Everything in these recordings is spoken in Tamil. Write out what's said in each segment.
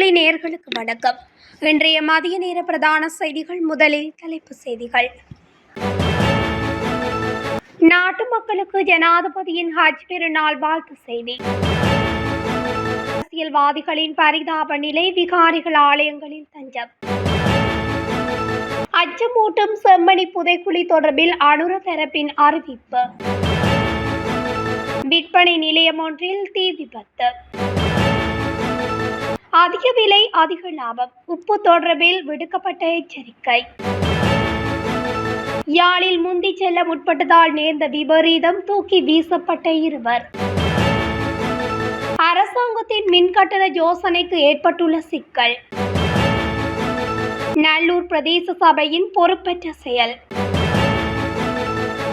தமிழொலி நேர்களுக்கு வணக்கம். இன்றைய மதிய நேர பிரதான செய்திகள் முதலில் தலைப்பு செய்திகள். நாட்டு மக்களுக்கு ஜனாதிபதியின் ஹஜ் பெருநாள் வாழ்த்து செய்தி. அரசியல்வாதிகளின் பரிதாப நிலை விகாரிகள் ஆலயங்களில் தஞ்சம். அச்சமூட்டும் செம்மணி புதைக்குழி தொடர்பில் அனுர தரப்பின் அறிவிப்பு. விற்பனை நிலையம் ஒன்றில் தீ விபத்து. அதிக விலை அதிக லாபம். உப்பு தொடர்பில் விடுக்கப்பட்ட எச்சரிக்கை. யாழில் முந்தி செல்ல முற்பட்டதால் நேர்ந்த விபரீதம் தூக்கி வீசப்பட்ட இருவர். அரசாங்கத்தின் மின்கட்டண யோசனைக்கு ஏற்பட்டுள்ள சிக்கல். நல்லூர் பிரதேச சபையின் பொறுப்பற்ற செயல்.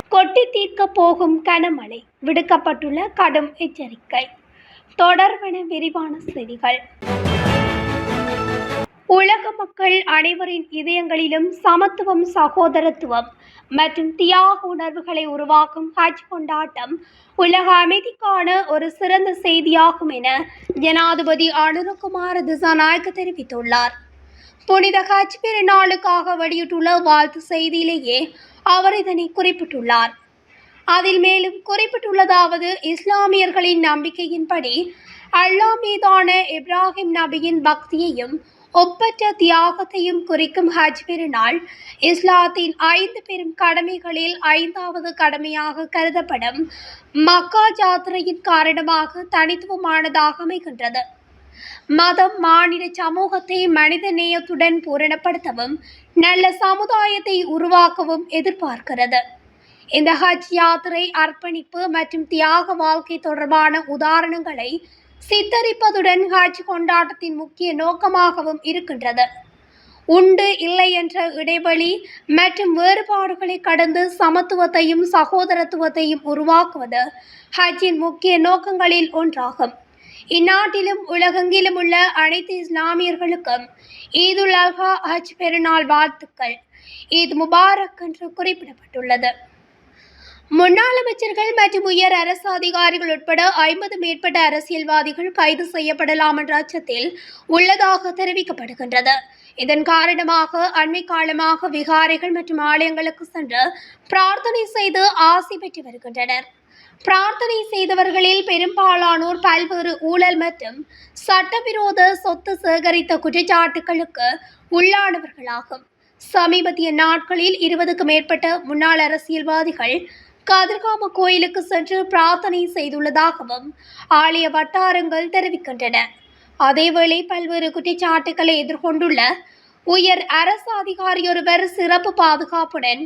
கொட்டி தீர்க்க போகும் கனமழை விடுக்கப்பட்டுள்ள கடும் எச்சரிக்கை. தொடர்பென விரிவான செய்திகள். மக்கள் அனைவரின் இதயங்களிலும் சமத்துவம் சகோதரத்துவம் மற்றும் தியாக உணர்வுகளை உருவாக்கும் ஹஜ் கொண்டாட்டம் உலக அமைதிக்கான ஒரு சிறந்த செய்தியாகும் என ஜனாதிபதி அனுரகுமார திசாநாயக்க தெரிவித்துள்ளார். புனித ஹஜ் பெருநாளுக்காக வெளியிட்டுள்ள வாழ்த்து செய்தியிலேயே அவர் இதனை குறிப்பிட்டுள்ளார். அதில் மேலும் குறிப்பிட்டுள்ளதாவது இஸ்லாமியர்களின் நம்பிக்கையின்படி அல்லாஹ் மீதான இப்ராஹிம் நபியின் பக்தியையும் ஒப்பற்ற தியாகத்தையும் குறிக்கும் ஹஜ் பெருநாள் இஸ்லாத்தின் ஐந்து பெரும் கடமைகளில் ஐந்தாவது கடமையாக கருதப்படும் மக்கா ஜாத்திரையின் காரணமாக தனித்துவமானதாக அமைகின்றது. மதம் மாநில சமூகத்தை மனித நேயத்துடன் பூரணப்படுத்தவும் நல்ல சமுதாயத்தை உருவாக்கவும் எதிர்பார்க்கிறது. இந்த ஹஜ் யாத்திரை அர்ப்பணிப்பு மற்றும் தியாக வாழ்க்கை தொடர்பான உதாரணங்களை சித்தரிப்பதுடன் ஹஜ் கொண்டாட்டத்தின் முக்கிய நோக்கமாகவும் இருக்கின்றது. உண்டு இல்லை என்ற இடைவெளி மற்றும் வேறுபாடுகளை கடந்து சமத்துவத்தையும் சகோதரத்துவத்தையும் உருவாக்குவது ஹஜ்ஜின் முக்கிய நோக்கங்களில் ஒன்றாகும். இந்நாட்டிலும் உலகெங்கிலும் உள்ள அனைத்து இஸ்லாமியர்களுக்கும் ஈதுல் அல்ஹா ஹஜ் பெருநாள் வாழ்த்துக்கள். ஈத் முபாரக் என்று குறிப்பிடப்பட்டுள்ளது. முன்னாள் அமைச்சர்கள் மற்றும் உயர் அரசு அதிகாரிகள் உட்பட ஐம்பது மேற்பட்ட அரசியல்வாதிகள் கைது செய்யப்படலாம் என்ற அச்சத்தில் உள்ளதாக தெரிவிக்கப்படுகின்றது. இதன் காரணமாக அண்மை காலமாக விகாரைகள் மற்றும் ஆலயங்களுக்கு சென்று பிரார்த்தனை செய்து ஆசி பெற்று வருகின்றனர். பிரார்த்தனை செய்தவர்களில் பெரும்பாலானோர் பல்வேறு ஊழல் மற்றும் சட்டவிரோத சொத்து சேகரித்த குற்றச்சாட்டுகளுக்கு உள்ளானவர்களாகும். சமீபத்திய நாட்களில் இருபதுக்கு மேற்பட்ட முன்னாள் அரசியல்வாதிகள் கதிர்காம கோயிலுக்கு சென்று பிரார்த்தனை செய்துள்ளதாகவும் ஆலய வட்டாரங்கள் தெரிவிக்கின்றன. அதேவேளை பல்வேறு குற்றச்சாட்டுகளை எதிர்கொண்டுள்ள உயர் அரசு அதிகாரியொருவர் சிறப்பு பாதுகாப்புடன்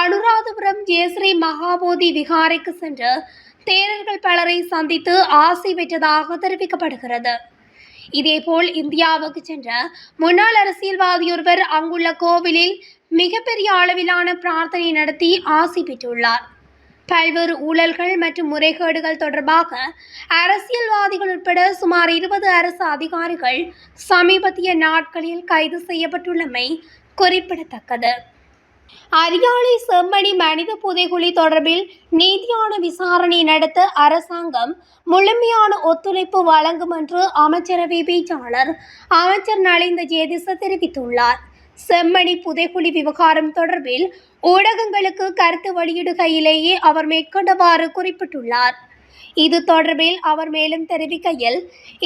அனுராதபுரம் ஜெயஸ்ரீ மகாபோதி விகாரைக்கு சென்று தேரர்கள் பலரை சந்தித்து ஆசை பெற்றதாக தெரிவிக்கப்படுகிறது. இதேபோல் இந்தியாவுக்கு சென்ற முன்னாள் அரசியல்வாதியொருவர் அங்குள்ள கோவிலில் மிகப்பெரிய அளவிலான பிரார்த்தனை நடத்தி ஆசி பெற்றுள்ளார். பல்வேறு ஊழல்கள் மற்றும் முறைகேடுகள் தொடர்பாக அரசியல்வாதிகள் உட்பட சுமார் இருபது அரசு அதிகாரிகள் சமீபத்திய நாட்களில் கைது செய்யப்பட்டுள்ளமை குறிப்பிடத்தக்கது. அரியாலை செம்மணி மனித புதைகுழி தொடர்பில் நீதியான விசாரணை நடத்த அரசாங்கம் முழுமையான ஒத்துழைப்பு வழங்கும் என்று அமைச்சரவை பேச்சாளர் அமைச்சர் நலிந்த ஜேதிச தெரிவித்துள்ளார். செம்மணி புதைகுழி விவகாரம் தொடர்பில் ஊடகங்களுக்கு கருத்து வெளியிடுகையிலேயே அவர் மேற்கொண்டவாறு குறிப்பிட்டுள்ளார். இது தொடர்பில் அவர் மேலும் தெரிவிக்கையில்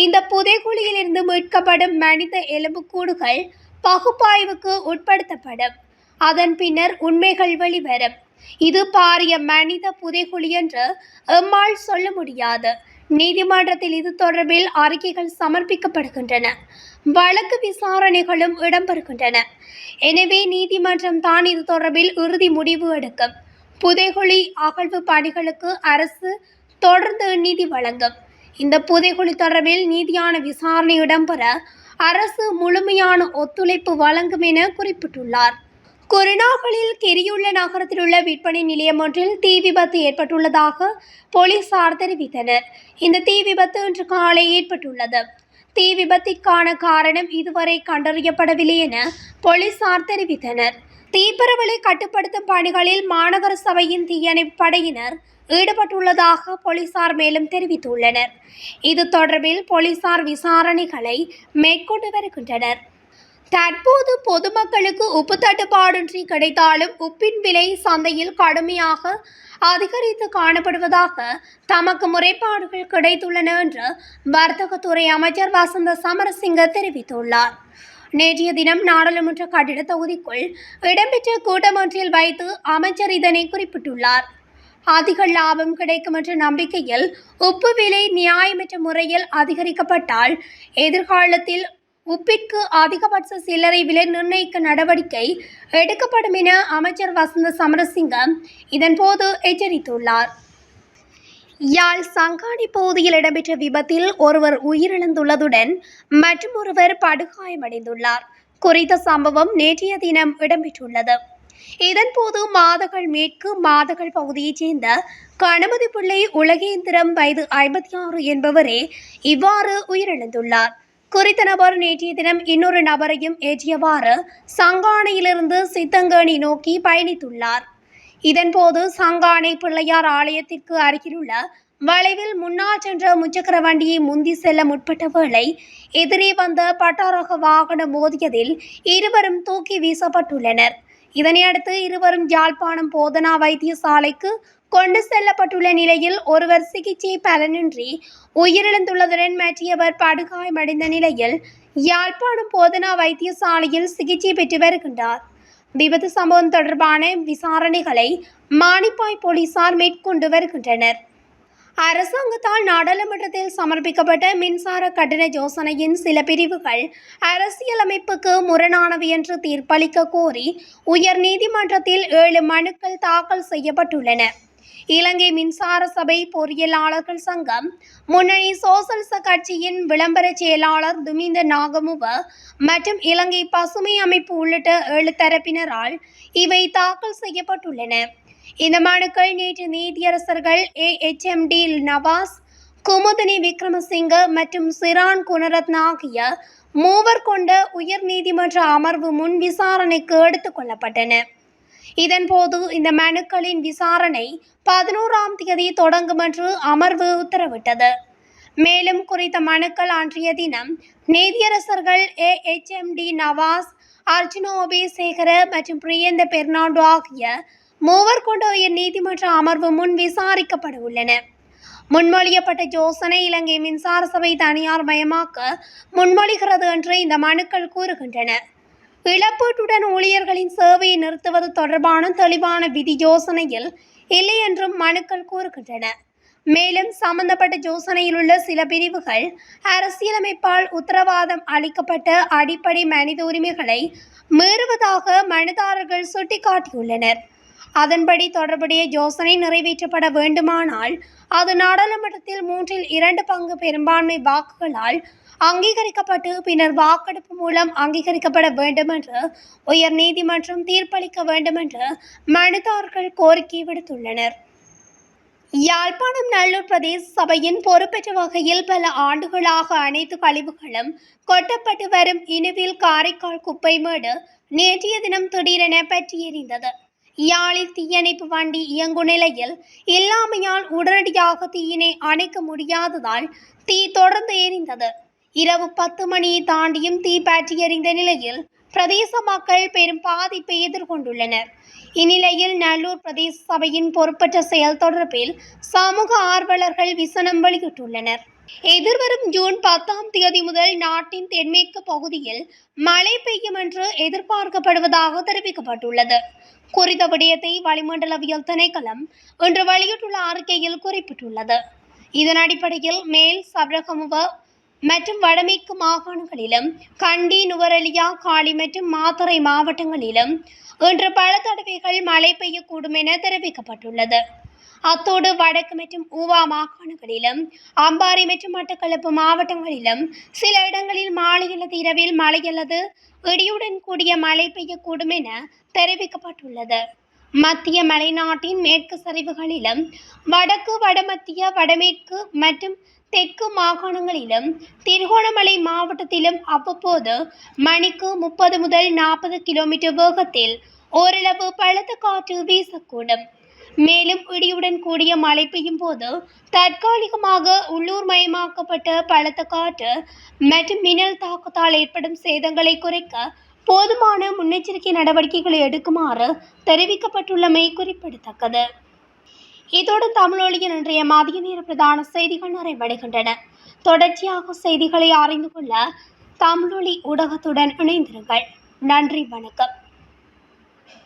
இந்த புதைகுழியிலிருந்து மீட்கப்படும் மனித எலும்புக்கூடுகள் பகுப்பாய்வுக்கு உட்படுத்தப்படும். அதன் பின்னர் உண்மைகள் வெளிவரும். இது பாரிய மனித புதைகுழி என்று எம்மால் சொல்ல முடியாது. நீதிமன்றத்தில் இது தொடர்பில் அறிக்கைகள் சமர்ப்பிக்கப்படுகின்றன. வழக்கு விசாரணைகளும் இடம்பெறுகின்றன. எனவே நீதிமன்றம் தான் இது தொடர்பில் இறுதி முடிவு எடுக்கும். புதைகுழி அகழ்வு பணிகளுக்கு அரசு தொடர்ந்து நிதி வழங்கும். இந்த புதைகுழி தொடர்பில் நீதியான விசாரணை இடம்பெற அரசு முழுமையான ஒத்துழைப்பு வழங்கும் என குறிப்பிட்டுள்ளார். கொரோனாக்களில் கெரியுள்ள நகரத்தில் உள்ள விற்பனை நிலையம் ஒன்றில் தீ விபத்து ஏற்பட்டுள்ளதாக போலீசார் தெரிவித்தனர். இந்த தீ விபத்து இன்று காலை ஏற்பட்டுள்ளது. தீ விபத்திற்கான காரணம் இதுவரை கண்டறியப்படவில்லை என போலீசார் தெரிவித்தனர். தீப்பரவலை கட்டுப்படுத்தும் பணிகளில் மாநகர சபையின் தீயணைப்பு படையினர் ஈடுபட்டுள்ளதாக போலீசார் மேலும் தெரிவித்துள்ளனர். இது தொடர்பில் போலீசார் விசாரணைகளை மேற்கொண்டு வருகின்றனர். தற்போது பொதுமக்களுக்கு உப்பு தட்டுப்பாடின்றி கிடைத்தாலும் உப்பின் விலை சந்தையில் கடுமையாக அதிகரித்து காணப்படுவதாக தமக்கு முறைப்பாடுகள் கிடைத்துள்ளன என்று வர்த்தகத்துறை அமைச்சர் வசந்த சமரசிங்க தெரிவித்துள்ளார். நேற்றைய தினம் நாடாளுமன்ற கட்டிட தொகுதிக்குள் இடம்பெற்ற கூட்டம் ஒன்றில் வைத்து அமைச்சர் இதனை குறிப்பிட்டுள்ளார். அதிக லாபம் கிடைக்கும் என்ற நம்பிக்கையில் உப்பு விலை நியாயமற்ற முறையில் அதிகரிக்கப்பட்டால் எதிர்காலத்தில் உப்பிற்கு அதிகபட்ச சில்லறை விலை நிர்ணயிக்க நடவடிக்கை எடுக்கப்படும் என அமைச்சர் வசந்த சமரசிங்கம் இதன்போது எச்சரித்துள்ளார். யாழ் சங்காடி பகுதியில் இடம்பெற்ற விபத்தில் ஒருவர் உயிரிழந்துள்ளதுடன் மற்றும் ஒருவர் படுகாயமடைந்துள்ளார். குறித்த சம்பவம் நேற்றைய தினம் இடம்பெற்றுள்ளது. இதன்போது மாதகள் மேற்கு மாதகள் பகுதியைச் சேர்ந்த கணபதி பிள்ளை உலகேந்திரம் வயது ஐம்பத்தி ஆறு என்பவரே இவ்வாறு உயிரிழந்துள்ளார். குறித்த நபர் நேற்றைய தினம் இன்னொரு நபரையும் ஏற்றியவாறு சங்கானையிலிருந்து சித்தங்கேணி நோக்கி பயணித்துள்ளார். இதன்போது சங்கானை பிள்ளையார் ஆலயத்திற்கு அருகிலுள்ள வளைவில் முன்னால் சென்ற முச்சக்கர வண்டியை முந்தி செல்ல முற்பட்ட வேளை எதிரே வந்த பட்டாரக வாகனம் மோதியதில் இருவரும் தூக்கி வீசப்பட்டுள்ளனர். இதனையடுத்து இருவரும் யாழ்ப்பாணம் போதனா வைத்தியசாலைக்கு கொண்டு செல்லப்பட்டுள்ள நிலையில் ஒருவர் சிகிச்சை பலனின்றி உயிரிழந்துள்ளதுடன் மற்றவர் படுகாயமடைந்த நிலையில் யாழ்ப்பாணம் போதனா வைத்தியசாலையில் சிகிச்சை பெற்று வருகின்றார். விபத்து சம்பவம் தொடர்பான விசாரணைகளை மானிப்பாய் போலீசார் மேற்கொண்டு வருகின்றனர். அரசாங்கத்தால் நாடாளுமன்றத்தில் சமர்ப்பிக்கப்பட்ட மின்சார கட்டண யோசனையின் சில பிரிவுகள் அரசியலமைப்புக்கு முரணானவை என்று தீர்ப்பளிக்க கோரி உயர் நீதிமன்றத்தில் ஏழு மனுக்கள் தாக்கல் செய்யப்பட்டுள்ளன. இலங்கை மின்சார சபை பொறியியலாளர்கள் சங்கம் முன்னணி சோசலிச கட்சியின் விளம்பர செயலாளர் துமிந்த நாகமுவ மற்றும் இலங்கை பசுமை அமைப்பு உள்ளிட்ட ஏழு தரப்பினரால் இவை தாக்கல் செய்யப்பட்டுள்ளன. இந்த மனுக்கள் நேற்று நீதியரசர்கள் A H M D Nawaz Kumudini Wickramasinghe மற்றும் சிரான் குணரத்ன ஆகிய மூவர் கொண்ட உயர் நீதிமன்ற அமர்வு முன் விசாரணைக்கு எடுத்துக் கொள்ளப்பட்டன. இதன்போது இந்த மனுக்களின் விசாரணை பதினோராம் தேதி தொடங்கும் என்று அமர்வு உத்தரவிட்டது. மேலும் குறித்த மனுக்கள் அன்றைய தினம் நீதியரசர்கள் A H M D Nawaz அர்ஜுனோபி சேகர மற்றும் பிரியந்த பெர்னாண்டோ ஆகிய மூவர் கொண்ட உயர் நீதிமன்ற அமர்வு முன் விசாரிக்கப்பட உள்ளன முன்மொழியப்பட்ட யோசனை இலங்கை மின்சார சபை தனியார் மயமாக்க முன்மொழிகிறது என்று இந்த மனுக்கள் கூறுகின்றன. இழப்பீட்டுடன் ஊழியர்களின் சேவையை நிறுத்துவது தொடர்பான தெளிவான விதி யோசனையில் இல்லை என்றும் மனுக்கள் கூறுகின்றன. மேலும் சம்பந்தப்பட்ட யோசனையில் உள்ள சில பிரிவுகள் அரசியலமைப்பால் உத்தரவாதம் அளிக்கப்பட்ட அடிப்படை மனித உரிமைகளை மீறுவதாக மனுதாரர்கள் சுட்டிக்காட்டியுள்ளனர். அதன்படி தொடர்புடைய யோசனை நிறைவேற்றப்பட வேண்டுமானால் அது நாடாளுமன்றத்தில் மூன்றில் இரண்டு பங்கு பெரும்பான்மை வாக்குகளால் அங்கீகரிக்கப்பட்டு பின்னர் வாக்கெடுப்பு மூலம் அங்கீகரிக்கப்பட வேண்டும் என்று உயர் நீதிமன்றம் தீர்ப்பளிக்க வேண்டும் என்று மனுதாரர்கள் கோரிக்கை விடுத்துள்ளனர். யாழ்ப்பாணம் நல்லூர் பிரதேச சபையின் பொறுப்பேற்ற வகையில் பல ஆண்டுகளாக அனைத்து கழிவுகளும் கொட்டப்பட்டு வரும் இனுவில் காரைக்கால் குப்பைமேடு நேற்றைய தினம் திடீரென பற்றி எறிந்தது யாழில் தீயணைப்பு வண்டி இயங்கும் நிலையில் இல்லாமையால் உடனடியாக தீயினை அணைக்க முடியாததால் தீ தொடர்ந்து எரிந்தது. இரவு பத்து மணியை தாண்டியும் தீ பற்றி எறிந்த நிலையில் பிரதேச மக்கள் பெரும் பாதிப்பை எதிர்கொண்டுள்ளனர். இந்நிலையில் நல்லூர் பிரதேச சபையின் பொறுப்பற்ற செயல் தொடர்பில் சமூக ஆர்வலர்கள் விசனம் வெளியிட்டுள்ளனர். எதிர்வரும் ஜூன் பத்தாம் தேதி முதல் நாட்டின் தென்மேற்கு பகுதியில் மழை பெய்யும் என்று எதிர்பார்க்கப்படுவதாக தெரிவிக்கப்பட்டுள்ளது. குறித்த விடயத்தை வளிமண்டலவியல் திணைக்களம் இன்று வெளியிட்டுள்ள அறிக்கையில் குறிப்பிட்டுள்ளது. இதன் அடிப்படையில் மேல் சபரகமுவ மற்றும் வடமேற்கு மாகாணங்களிலும் கண்டி நுவரெலியா காளி மற்றும் மாத்தறை மாவட்டங்களிலும் இன்று பல தடவைகள் மழை பெய்யக்கூடும் என தெரிவிக்கப்பட்டுள்ளது. அத்தோடு வடக்கு மற்றும் ஊவா மாகாணங்களிலும் அம்பாறை மற்றும் மட்டக்களப்பு மாவட்டங்களிலும் சில இடங்களில் மாலை அல்லது இரவில் மழை அல்லது இடியுடன் கூடிய மழை பெய்யக்கூடும் என தெரிவிக்கப்பட்டுள்ளது. மத்திய மலைநாட்டின் மேற்கு சரிவுகளிலும் வடக்கு வடமத்திய வடமேற்கு மற்றும் தெற்கு மாகாணங்களிலும் திருகோணமலை மாவட்டத்திலும் அவ்வப்போது மணிக்கு முப்பது முதல் நாற்பது கிலோமீட்டர் வேகத்தில் ஓரளவு பழுத்த காற்று வீசக்கூடும். மேலும் இடியுடன் கூடிய மழை பெய்யும் போது தற்காலிகமாக உள்ளூர் மயமாக்கப்பட்ட பலத்த காற்று மற்றும் மின்னல் தாக்கத்தால் ஏற்படும் சேதங்களை குறைக்க போதுமான முன்னெச்சரிக்கை நடவடிக்கைகளை எடுக்குமாறு தெரிவிக்கப்பட்டுள்ளமை குறிப்பிடத்தக்கது. இதோடு தமிழொழியின் இன்றைய மதிய நேர பிரதான செய்திகள் நிறைவடைகின்றன. தொடர்ச்சியாக செய்திகளை அறிந்து கொள்ள தமிழொலி ஊடகத்துடன் இணைந்திருங்கள். நன்றி வணக்கம்.